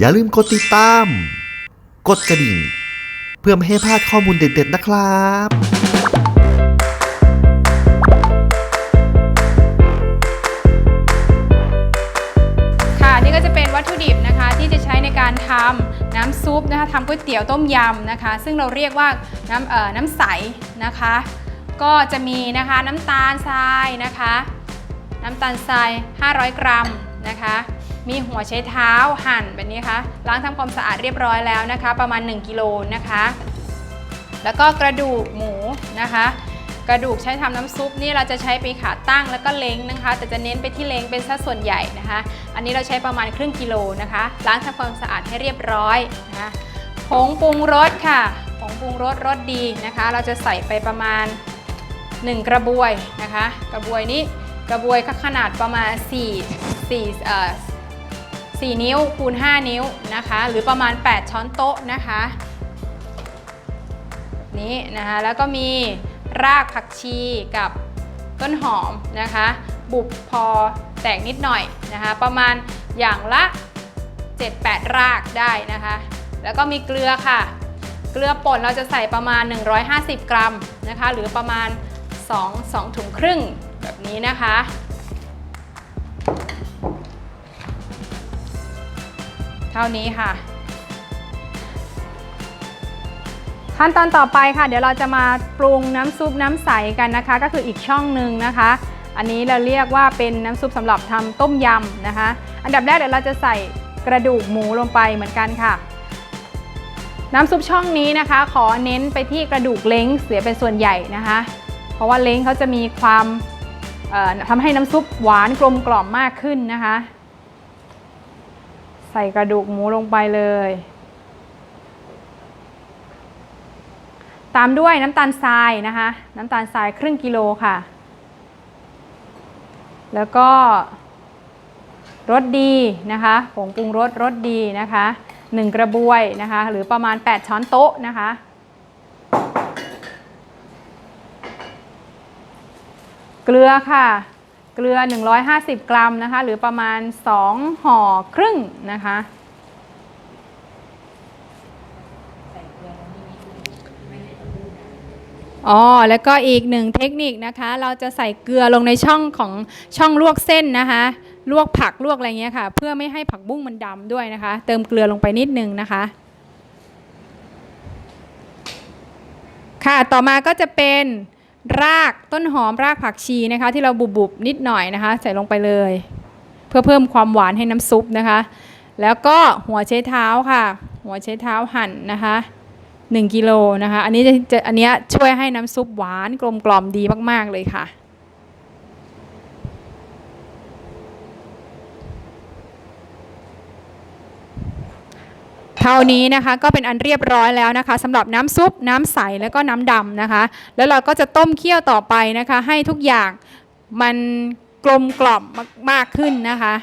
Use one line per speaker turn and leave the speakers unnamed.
อย่าลืมกดติดตาม กดกระดิ่ง เพื่อไม่ให้พลาดข้อมูลเด็ดๆนะครับ
ค่ะนี่ก็จะเป็นวัตถุดิบนะคะที่จะใช้ในการทำน้ำซุปนะคะทำก๋วยเตี๋ยวต้มยำนะคะ ซึ่งเราเรียกว่าน้ำเอ่อน้ำใสนะคะ ก็จะมีนะคะน้ำตาลทรายนะคะ น้ำตาลทราย 500 กรัมนะคะ มีหัวใช้เท้าหั่นแบบนี้ค่ะล้างทำความสะอาดเรียบร้อยแล้วนะคะ ประมาณ 1กิโลนะคะ แล้วก็กระดูกหมูนะคะ กระดูกใช้ทำน้ำซุปนี่เราจะใช้ไปขาตั้งแล้วก็เล้งนะคะ แต่จะเน้นไปที่เล้งเป็นสัดส่วนใหญ่นะคะ อันนี้เราใช้ประมาณครึ่งกิโลนะคะ ล้างทำความสะอาดให้เรียบร้อยนะคะผงปรุงรสค่ะผงปรุงรสรสดีนะคะ เราจะใส่ไปประมาณ 1 กระบวยนะคะ กระบวยนี้กระบวยก็ขนาดประมาณ 4 4เอ่อ4นิ้วคูณ 5 นิ้วนะคะ หรือประมาณ 8 ช้อนโต๊ะนะคะ นี้นะคะ แล้วก็มีรากผักชีกับต้นหอมนะคะ บุบพอแตกนิดหน่อยนะคะ ประมาณอย่างละ 7-8 รากได้นะคะ แล้วก็มีเกลือค่ะ เกลือป่นเราจะใส่ประมาณ 150 กรัมนะคะ หรือประมาณ 2 2ถุงครึ่งแบบนี้นะคะ ท่านี้ค่ะ ขั้นตอนต่อไปค่ะ เดี๋ยวเราจะมาปรุงน้ำซุปน้ำใสกันนะคะ ก็คืออีกช่องหนึ่งนะคะ อันนี้เราเรียกว่าเป็นน้ำซุปสำหรับทำต้มยำนะคะ อันดับแรกเดี๋ยวเราจะใส่กระดูกหมูลงไปเหมือนกันค่ะ น้ำซุปช่องนี้นะคะ ขอเน้นไปที่กระดูกเล้งเสียเป็นส่วนใหญ่นะคะ เพราะว่าเล้งเขาจะมีความทำให้น้ำซุปหวานกลมกล่อมมากขึ้นนะคะ ใส่กระดูกหมูลงไปเลย ตามด้วยน้ำตาลทรายนะคะ น้ำตาลทรายครึ่งกิโลค่ะ แล้วก็รสดีนะคะผงปรุงรสรสดีนะคะ1กระบวยนะคะ หรือประมาณ 8 ช้อนโต๊ะนะคะ เกลือค่ะ เกลือ 150 กรัมนะคะ หรือประมาณ 2 ห่อครึ่งนะคะ อ๋อ แล้วก็อีกหนึ่งเทคนิคนะคะ เราจะใส่เกลือลงในช่องของช่องลวกเส้นนะคะ ลวกผักลวกอะไรเงี้ยค่ะ เพื่อไม่ให้ผักบุ้งมันดำด้วยนะคะ เติมเกลือลงไปนิดนึงนะคะ ค่ะ ต่อมาก็จะเป็น รากต้นหอมรากผักชีนะคะ ที่เราบุบๆนิดหน่อยนะคะ ใส่ลงไปเลย เพื่อเพิ่มความหวานให้น้ำซุปนะคะ แล้วก็หัวเช้เท้าค่ะ หัวเช้เท้าหั่นนะคะ1กิโลนะคะ อันนี้จะจะอันนี้ช่วยให้น้ำซุปหวานกลมกล่อมดีมากๆเลยค่ะ เท่านี้นะคะก็เป็นอันเรียบร้อยแล้วนะคะสำหรับน้ำซุปน้ำใสแล้วก็น้ำดำนะคะ แล้วเราก็จะต้มเคี่ยวต่อไปนะคะ ให้ทุกอย่างมันกลมกล่อมมากๆขึ้นนะคะ